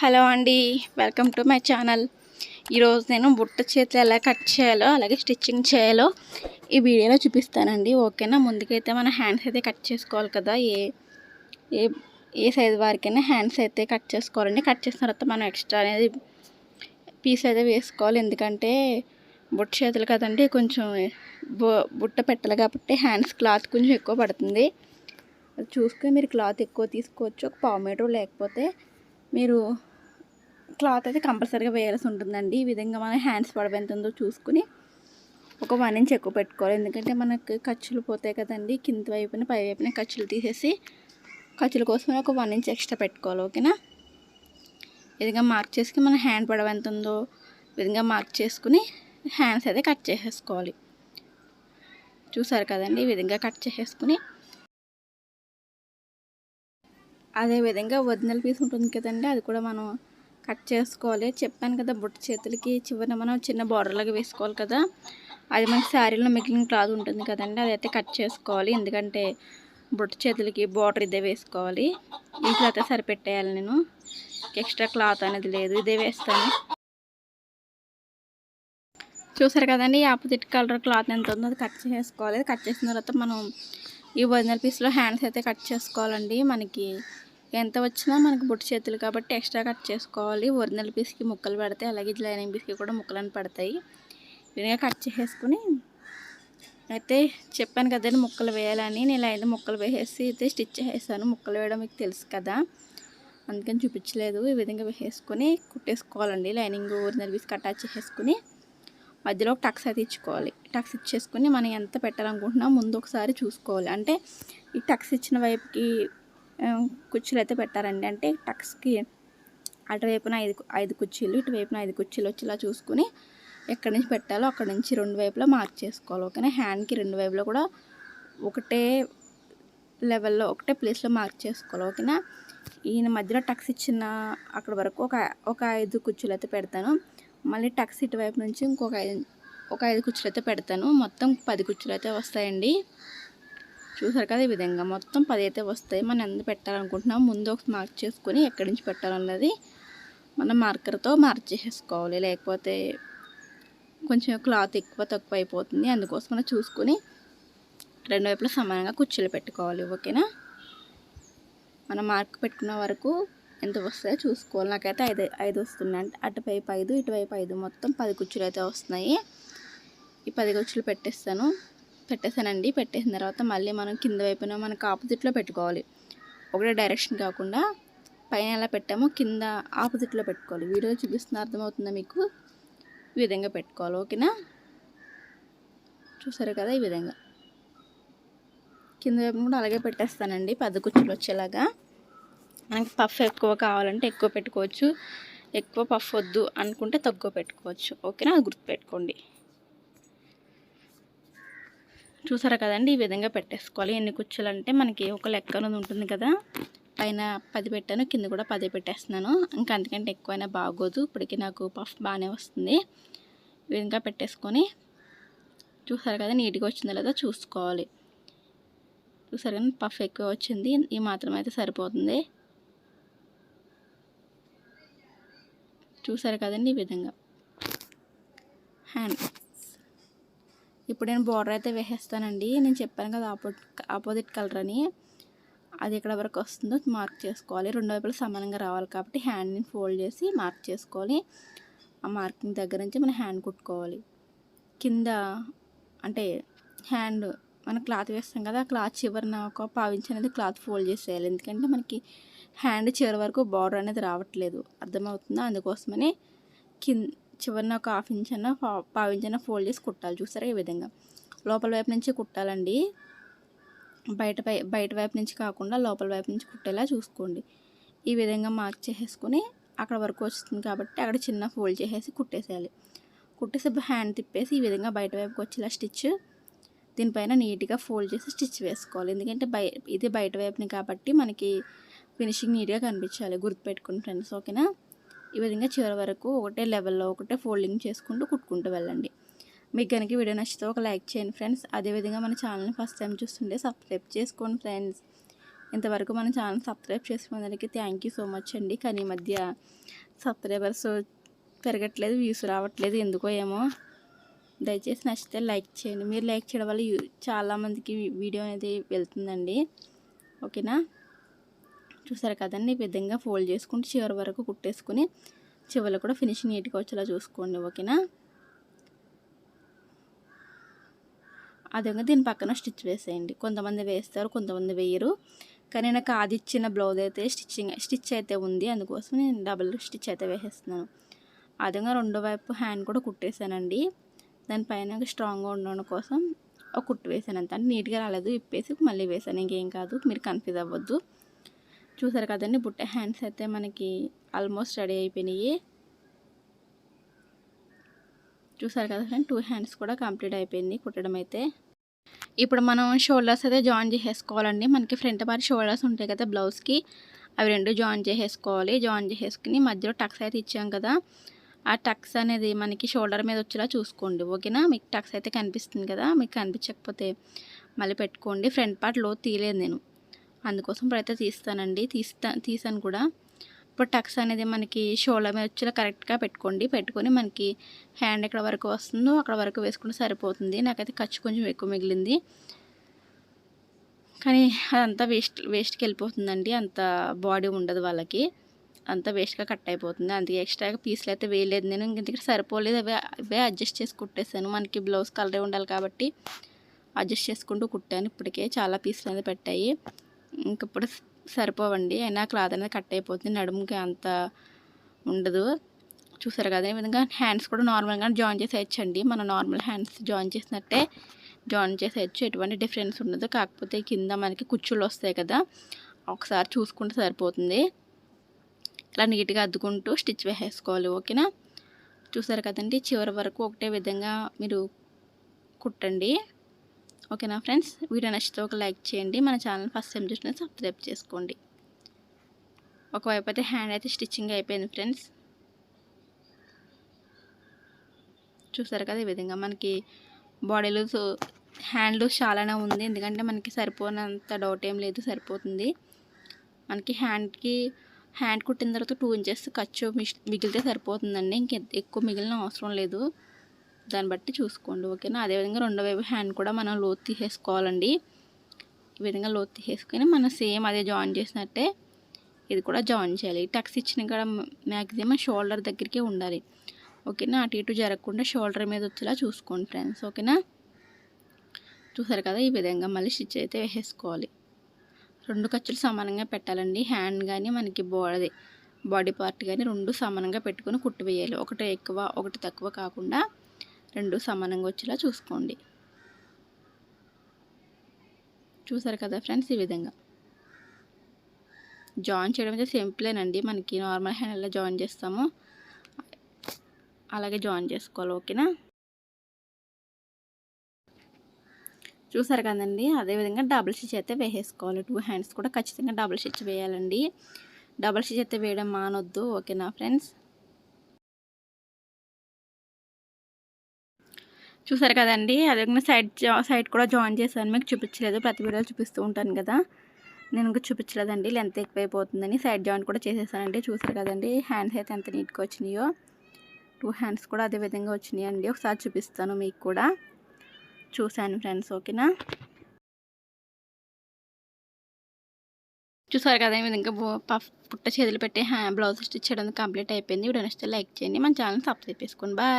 Hello అండి welcome to my channel. ఈరోజు నేను బుట్ట చేతులు ఎలా కట్ చేయాలో అలాగే స్టిచ్చింగ్ చేయాలో ఈ వీడియోలో చూపిస్తానండి. ఓకేనా? ముందుకైతే మన హ్యాండ్స్ అయితే కట్ చేసుకోవాలి కదా. ఏ ఏ ఏ సైజ్ వారికైనా హ్యాండ్స్ అయితే కట్ చేసుకోవాలండి. కట్ చేసిన తర్వాత మనం ఎక్స్ట్రా అనేది పీస్ అయితే వేసుకోవాలి. ఎందుకంటే బుట్ట చేతులు కదండి కొంచెం బుట్ట పెట్టాలి కాబట్టి హ్యాండ్స్ క్లాత్ కొంచెం ఎక్కువ పడుతుంది. అది చూసుకొని మీరు క్లాత్ ఎక్కువ తీసుకోవచ్చు. ఒక పావు మీటర్ లేకపోతే మీరు క్లాత్ అయితే కంపల్సరీగా వేయాల్సి ఉంటుందండి. ఈ విధంగా మన హ్యాండ్స్ పడవ ఎంత ఉందో చూసుకుని ఒక వన్ ఇంచ్ ఎక్కువ పెట్టుకోవాలి. ఎందుకంటే మనకు ఖర్చులు పోతాయి కదండి. కింద వైపున పై వైపున ఖర్చులు తీసేసి ఖర్చుల కోసం ఒక వన్ ఇంచ్ ఎక్స్ట్రా పెట్టుకోవాలి. ఓకేనా? విధంగా మార్క్ చేసుకుని మన హ్యాండ్ పడవ ఎంత ఉందో విధంగా మార్క్ చేసుకుని హ్యాండ్స్ అయితే కట్ చేసేసుకోవాలి. చూసారు కదండి? ఈ విధంగా కట్ చేసేసుకుని అదే విధంగా ఒరిజినల్ పీస్ ఉంటుంది కదండి. అది కూడా మనం కట్ చేసుకోవాలి. చెప్పాను కదా బుట్ట చేతులకి చివరిన మనం చిన్న బార్డర్లాగా వేసుకోవాలి కదా. అది మనకి శారీలో మిగిలిన క్లాత్ ఉంటుంది కదండి అదైతే కట్ చేసుకోవాలి. ఎందుకంటే బుట్ట చేతులకి బార్డర్ ఇదే వేసుకోవాలి. ఈ క్లాత్ సరిపెట్టేయాలి నేను. ఎక్స్ట్రా క్లాత్ అనేది లేదు ఇదే వేస్తాను. చూసారు కదండి ఆపోజిట్ కలర్ క్లాత్ ఎంత ఉందో అది కట్ చేసుకోవాలి. కట్ చేసిన తర్వాత మనం ఈ ఒరిజినల్ పీస్లో హ్యాండ్స్ అయితే కట్ చేసుకోవాలండి. మనకి ఎంత వచ్చినా మనకు బుట్ట చేతులు కాబట్టి ఎక్స్ట్రా కట్ చేసుకోవాలి. ఒరిజినల్ పీస్కి ముక్కలు పడతాయి. అలాగే లైనింగ్ పీస్కి కూడా ముక్కలను పడతాయి. విధంగా కట్ చేసేసుకుని అయితే చెప్పాను కదండి ముక్కలు వేయాలని. నేను అయితే ముక్కలు వేసేసి అయితే స్టిచ్ చేసేసాను. ముక్కలు వేయడం మీకు తెలుసు కదా. అందుకని చూపించలేదు. ఈ విధంగా వేసేసుకొని కుట్టేసుకోవాలండి. లైనింగ్ ఒరిజినల్ పీస్ కట్ చేసేసుకుని మధ్యలో ఒక టక్స్ అయితే ఇచ్చుకోవాలి. టక్స్ ఇచ్చేసుకొని మనం ఎంత పెట్టాలనుకుంటున్నాం ముందు ఒకసారి చూసుకోవాలి. అంటే ఈ టక్స్ ఇచ్చిన వైపుకి కుర్చీలు అయితే పెట్టారండి. అంటే టక్స్కి అటువైపున ఐదు ఐదు కుర్చీలు ఇటువైపున ఐదు కుర్చీలు వచ్చేలా చూసుకుని ఎక్కడి నుంచి పెట్టాలో అక్కడి నుంచి రెండు వైపులా మార్క్ చేసుకోవాలి. ఓకేనా? హ్యాండ్కి రెండు వైపులో కూడా ఒకటే లెవెల్లో ఒకటే ప్లేస్లో మార్క్ చేసుకోవాలి. ఓకేనా? ఈయన మధ్యలో టక్స్ ఇచ్చిన అక్కడ వరకు ఒక ఒక ఐదు కుర్చీలు అయితే పెడతాను. మళ్ళీ టక్స్ ఇటువైపు నుంచి ఇంకొక ఐదు ఒక ఐదు కుర్చీలు అయితే పెడతాను. మొత్తం పది కుర్చీలు అయితే వస్తాయండి. చూసారు కదా ఈ విధంగా మొత్తం పది అయితే వస్తాయి. మనం ఎంత పెట్టాలనుకుంటున్నాం ముందు ఒక మార్క్ చేసుకొని ఎక్కడి నుంచి పెట్టాలన్నది మనం మార్కర్తో మార్క్ చేసేసుకోవాలి. లేకపోతే కొంచెం క్లాత్ ఎక్కువ తక్కువ అయిపోతుంది. అందుకోసం మనం చూసుకొని రెండు వైపులా సమానంగా కుర్చీలు పెట్టుకోవాలి. ఓకేనా? మనం మార్క్ పెట్టుకున్న వరకు ఎంత వస్తాయో చూసుకోవాలి. నాకైతే ఐదు ఐదు వస్తున్నాయి. అంటే అటువైపు ఐదు ఇటువైపు ఐదు. మొత్తం పది కుర్చీలు అయితే వస్తున్నాయి. ఈ పది కుర్చీలు పెట్టేస్తాను. పెట్టేసానండి పెట్టేసిన తర్వాత మళ్ళీ మనం కింద వైపున మనకు ఆపోజిట్లో పెట్టుకోవాలి. ఒకటే డైరెక్షన్ కాకుండా పైన ఎలా పెట్టామో కింద ఆపోజిట్లో పెట్టుకోవాలి. వీడియో చూపిస్తున్న అర్థమవుతుందా మీకు? ఈ విధంగా పెట్టుకోవాలి. ఓకేనా? చూసారు కదా ఈ విధంగా. కింద వైపు కూడా అలాగే పెట్టేస్తానండి. పెద్ద కుర్చీలు వచ్చేలాగా. మనకి పఫ్ ఎక్కువ కావాలంటే ఎక్కువ పెట్టుకోవచ్చు. ఎక్కువ పఫ్ వద్దు అనుకుంటే తక్కువ పెట్టుకోవచ్చు. ఓకేనా? అది గుర్తుపెట్టుకోండి. చూసారా కదండి? ఈ విధంగా పెట్టేసుకోవాలి. ఎన్ని కుర్చీలు అంటే మనకి ఒక లెక్క అనేది ఉంటుంది కదా? పైన పది పెట్టాను కింద కూడా పది పెట్టేస్తున్నాను. ఇంకా అందుకంటే ఎక్కువైనా బాగోదు. ఇప్పటికి నాకు పఫ్ బాగానే వస్తుంది. ఈ విధంగా పెట్టేసుకొని చూసారు కదా? నీట్గా వచ్చిందో లేదో చూసుకోవాలి. చూసారు కానీ పఫ్ ఎక్కువ వచ్చింది. ఈ మాత్రం అయితే సరిపోతుంది. చూసారు కదండి? ఈ విధంగా. హ్యాండ్ ఇప్పుడు నేను బార్డర్ అయితే వేసేస్తానండి. నేను చెప్పాను కదా ఆపోజిట్ ఆపోజిట్ కలర్ అని. అది ఎక్కడ వరకు వస్తుందో మార్క్ చేసుకోవాలి. రెండు వైపులా సమానంగా రావాలి కాబట్టి హ్యాండ్ని ఫోల్డ్ చేసి మార్క్ చేసుకోవాలి. ఆ మార్కింగ్ దగ్గర నుంచి మనం హ్యాండ్ కుట్టుకోవాలి. కింద అంటే హ్యాండ్ మనం క్లాత్ వేస్తాం కదా ఆ క్లాత్ చివరిన ఒక పావించి అనేది క్లాత్ ఫోల్డ్ చేసేయాలి. ఎందుకంటే మనకి హ్యాండ్ చివరి వరకు బార్డర్ అనేది రావట్లేదు. అర్థమవుతుందా? అందుకోసమని కింద చివరిన ఒక హాఫ్ ఇంచ్ అన్న పా- పావు ఇంచ్ అన్న ఫోల్డ్ చేసి కుట్టాలి. చూసారా ఈ విధంగా? లోపల వైపు నుంచి కుట్టాలండి. బయట పై బయట వైపు నుంచి కాకుండా లోపల వైపు నుంచి కుట్టేలా చూసుకోండి. ఈ విధంగా మార్క్ చేసేసుకొని అక్కడ వరకు వస్తుంది కాబట్టి అక్కడ చిన్న ఫోల్డ్ చేసేసి కుట్టేసేయాలి. కుట్టేసి హ్యాండ్ తిప్పేసి ఈ విధంగా బయట వైపుకి వచ్చేలా స్టిచ్ దీనిపైన నీట్గా ఫోల్డ్ చేసి స్టిచ్ వేసుకోవాలి. ఎందుకంటే బయ ఇది బయట వైపుని కాబట్టి మనకి ఫినిషింగ్ నీట్గా కనిపించాలి గుర్తుపెట్టుకుని ఫ్రెండ్స్ ఓకేనా? ఈ విధంగా చివరి వరకు ఒకటే లెవెల్లో ఒకటే ఫోల్డింగ్ చేసుకుంటూ కుట్టుకుంటూ వెళ్ళండి. మీకు కనుక వీడియో నచ్చితే ఒక లైక్ చేయండి ఫ్రెండ్స్. అదేవిధంగా మన ఛానల్ని ఫస్ట్ టైం చూస్తుంటే సబ్స్క్రైబ్ చేసుకోండి ఫ్రెండ్స్. ఇంతవరకు మన ఛానల్ సబ్స్క్రైబ్ చేసుకున్నందుకు థ్యాంక్ యూ సో మచ్ అండి. కానీ ఈ మధ్య సబ్స్క్రైబర్స్ పెరగట్లేదు వ్యూస్ రావట్లేదు ఎందుకో ఏమో. దయచేసి నచ్చితే లైక్ చేయండి. మీరు లైక్ చేయడం వల్ల యూ- చాలామందికి వీడియో అనేది వెళ్తుందండి. ఓకేనా? చూసారు కదండి ఈ విధంగా ఫోల్డ్ చేసుకుంటూ చివరి వరకు కుట్టేసుకుని చివరిలో కూడా ఫినిషింగ్ నీట్గా వచ్చేలా చూసుకోండి ఓకేనా? అదేవిధంగా దీని పక్కన స్టిచ్ వేసేయండి. కొంతమంది వేస్తారు కొంతమంది వేయరు. కానీ నాకు అది ఇచ్చిన బ్లౌజ్ అయితే స్టిచ్చింగ్ స్టిచ్ అయితే ఉంది. అందుకోసం నేను డబుల్ స్టిచ్ అయితే వేసేస్తున్నాను. అదేవిధంగా రెండో వైపు హ్యాండ్ కూడా కుట్టేశానండి. దానిపైన స్ట్రాంగ్గా ఉండడం కోసం ఒక కుట్టు వేసాను అంత. అంటే నీట్గా రాలేదు ఇప్పేసి మళ్ళీ వేసాను. ఇంకేం కాదు మీరు కన్ఫ్యూజ్ అవ్వద్దు. చూసారు కదండి బుట్ట హ్యాండ్స్ అయితే మనకి ఆల్మోస్ట్ రెడీ అయిపోయినాయి. చూసారు కదా ఫ్రెండ్ టూ హ్యాండ్స్ కూడా కంప్లీట్ అయిపోయింది కుట్టడం అయితే. ఇప్పుడు మనం షోల్డర్స్ అయితే జాయిన్ చేసేసుకోవాలండి. మనకి ఫ్రంట్ పార్ట్ షోల్డర్స్ ఉంటాయి కదా బ్లౌజ్కి అవి రెండు జాయిన్ చేసేసుకోవాలి. జాయిన్ చేసేసుకుని మధ్యలో టక్స్ అయితే ఇచ్చాం కదా. ఆ టక్స్ అనేది మనకి షోల్డర్ మీద వచ్చేలా చూసుకోండి ఓకేనా? మీకు టక్స్ అయితే కనిపిస్తుంది కదా మీకు కనిపించకపోతే మళ్ళీ పెట్టుకోండి. ఫ్రంట్ పార్ట్లో తీయలేదు నేను. అందుకోసం ఇప్పుడైతే తీస్తానండి. తీస్తా తీసాను కూడా. ఇప్పుడు టక్స్ అనేది మనకి షోల్డర్ మీద వచ్చేలా కరెక్ట్గా పెట్టుకోండి. పెట్టుకొని మనకి హ్యాండ్ ఎక్కడ వరకు వస్తుందో అక్కడ వరకు వేసుకుంటే సరిపోతుంది. నాకైతే ఖర్చు కొంచెం ఎక్కువ మిగిలింది. కానీ అదంతా వేస్ట్ వేస్ట్కి వెళ్ళిపోతుందండి. అంత బాడీ ఉండదు వాళ్ళకి. అంతా వేస్ట్గా కట్ అయిపోతుంది. అందుకే ఎక్స్ట్రాగా పీసులు అయితే వేయలేదు. నేను ఇంక సరిపోలేదు. అవే అవే అడ్జస్ట్ చేసి కుట్టేసాను మనకి బ్లౌజ్ కలరే ఉండాలి కాబట్టి అడ్జస్ట్ చేసుకుంటూ కుట్టాను. ఇప్పటికే చాలా పీసులు అనేది పెట్టాయి. ఇంకప్పుడు సరిపోవండి. అయినా క్లాత్ అనేది కట్ అయిపోతుంది. నడుముకి అంత ఉండదు. చూసారు కదా ఈ విధంగా హ్యాండ్స్ కూడా నార్మల్గా జాయిన్ చేసేయచ్చండి. మన నార్మల్ హ్యాండ్స్ జాయిన్ చేసినట్టే జాయిన్ చేసేయచ్చు. ఎటువంటి డిఫరెన్స్ ఉండదు. కాకపోతే కింద మనకి కుచ్చులు వస్తాయి కదా ఒకసారి చూసుకుంటే సరిపోతుంది. ఇలా నీట్గా అద్దుకుంటూ స్టిచ్ వేసేసుకోవాలి. ఓకేనా? చూసారు కదండి చివరి వరకు ఒకటే విధంగా మీరు కుట్టండి. ఓకేనా ఫ్రెండ్స్? వీడియో నచ్చితే ఒక లైక్ చేయండి. మన ఛానల్ ఫస్ట్ టైం చూసిన సబ్స్క్రైబ్ చేసుకోండి. ఒకవైపు అయితే హ్యాండ్ అయితే స్టిచ్చింగ్ అయిపోయింది ఫ్రెండ్స్. చూసారు కదా ఈ విధంగా మనకి బాడీలో సో హ్యాండ్ చాలానే ఉంది. ఎందుకంటే మనకి సరిపోనంత డౌట్ ఏం లేదు సరిపోతుంది. మనకి హ్యాండ్కి హ్యాండ్ కుట్టిన తర్వాత టూ ఇంచెస్ ఖర్చు మిగిలితే సరిపోతుందండి. ఇంక ఎక్కువ మిగిలిన అవసరం లేదు. దాన్ని బట్టి చూసుకోండి ఓకేనా? అదేవిధంగా రెండో వైపు హ్యాండ్ కూడా మనం లోతు తీసేసుకోవాలండి. ఈ విధంగా లోతు తీసేసుకొని మనం సేమ్ అదే జాయిన్ చేసినట్టే ఇది కూడా జాయిన్ చేయాలి. టక్స్ ఇచ్చిన కూడా మ్యాక్సిమం షోల్డర్ దగ్గరికి ఉండాలి. ఓకేనా? అటు ఇటు జరగకుండా షోల్డర్ మీద వచ్చేలా చూసుకోండి ఫ్రెండ్స్ ఓకేనా? చూసారు కదా ఈ విధంగా మళ్ళీ స్టిచ్ అయితే వేసేసుకోవాలి. రెండు ఖర్చులు సమానంగా పెట్టాలండి. హ్యాండ్ కానీ మనకి బాడీ బాడీ పార్ట్ కానీ రెండు సమానంగా పెట్టుకొని కుట్టు వేయాలి. ఒకటి ఎక్కువ ఒకటి తక్కువ కాకుండా రెండు సమానంగా వచ్చేలా చూసుకోండి. చూసారు కదా ఫ్రెండ్స్ ఈ విధంగా. జాయిన్ చేయడం అయితే సింపులేనండి మనకి నార్మల్ హ్యాండ్ జాయిన్ చేస్తాము. అలాగే జాయిన్ చేసుకోవాలి ఓకేనా? చూసారు కదండి అదేవిధంగా డబుల్ స్టిచ్ అయితే వేసేసుకోవాలి. టూ హ్యాండ్స్ కూడా ఖచ్చితంగా డబుల్ స్టిచ్ వేయాలండి. డబుల్ స్టిచ్ అయితే వేయడం మానొద్దు ఓకేనా ఫ్రెండ్స్? చూసారు కదండి? అదేవిధంగా సైడ్ సైడ్ కూడా జాయిన్ చేశాను. మీకు చూపించలేదు. ప్రతి వీడియోలో చూపిస్తూ ఉంటాను కదా. నేను ఇంకా చూపించలేదండి. లెంత్ ఎక్కువైపోతుందని సైడ్ జాయిన్ కూడా చేసేసానండి. చూసారు కదండి? హ్యాండ్స్ అయితే ఎంత నీట్గా వచ్చినాయో. టూ హ్యాండ్స్ కూడా అదే విధంగా వచ్చినాయండి. ఒకసారి చూపిస్తాను మీకు కూడా. చూశాను ఫ్రెండ్స్. ఓకేనా? చూసారు కదా? ఈ విధంగా పఫ్ పుట్ట చేతులు పెట్టి హ్యా బ్లౌజ్ స్టిచ్ చేయడం కంప్లీట్ అయిపోయింది. వీడియో నచ్చితే లైక్ చేయండి. మన ఛానల్ సబ్స్క్రైబ్ చేసుకోండి బాయ్.